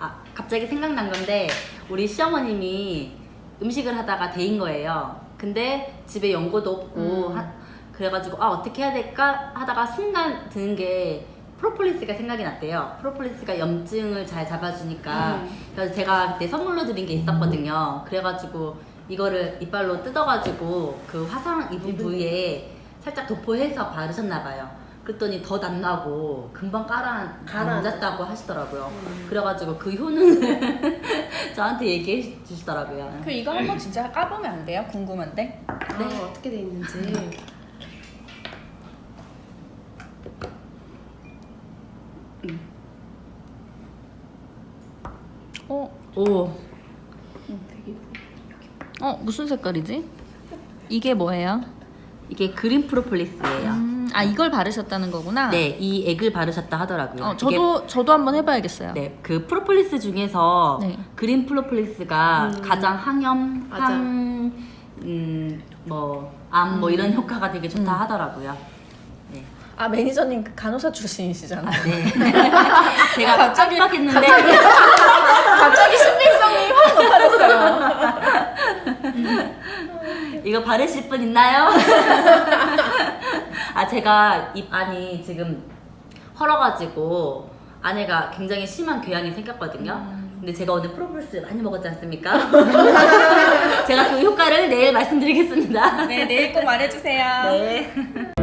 아, 갑자기 생각난 건데 우리 시어머님이 음식을 하다가 데인 거예요. 근데 집에 연고도 없고 음. 하- 그래가지고 아 어떻게 해야 될까 하다가 순간 드는 게 프로폴리스가 생각이 났대요. 프로폴리스가 염증을 잘 잡아주니까 음. 그래서 제가 그때 선물로 드린 게 있었거든요. 그래가지고 이거를 이빨로 뜯어가지고 그 화상 입은 부위에 살짝 도포해서 바르셨나 봐요. 그랬더니 더 낫나고 금방 깔아 앉았다고 하시더라고요. 그래가지고 그 효능을 저한테 얘기해 주시더라고요. 그 이거 한번 진짜 까보면 안 돼요? 궁금한데. 아, 어떻게 돼 있는지. 어, 오, 되게 어 무슨 색깔이지? 이게 뭐예요? 이게 그린 프로폴리스예요. 음, 아 이걸 바르셨다는 거구나. 네, 이 액을 바르셨다 하더라고요. 어, 저도 저도 한번 해봐야겠어요. 네, 그 프로폴리스 중에서 네. 그린 프로폴리스가 음. 가장 항염, 맞아. 항, 음, 뭐, 암, 뭐 이런 효과가 되게 좋다 음. 하더라고요. 네. 아 매니저님 그 간호사 출신이시잖아요. 네. 제가 갑자기- 깜빡했는데 갑자기 신빙성이 확 높아졌어요. 이거 바르실 분 있나요? 아 제가 입 안이 지금 헐어가지고 아내가 굉장히 심한 교양이 생겼거든요. 음. 근데 제가 오늘 프로폴리스 많이 먹었지 않습니까? 제가 그 효과를 내일 말씀드리겠습니다. 네 내일 꼭 말해주세요. 네.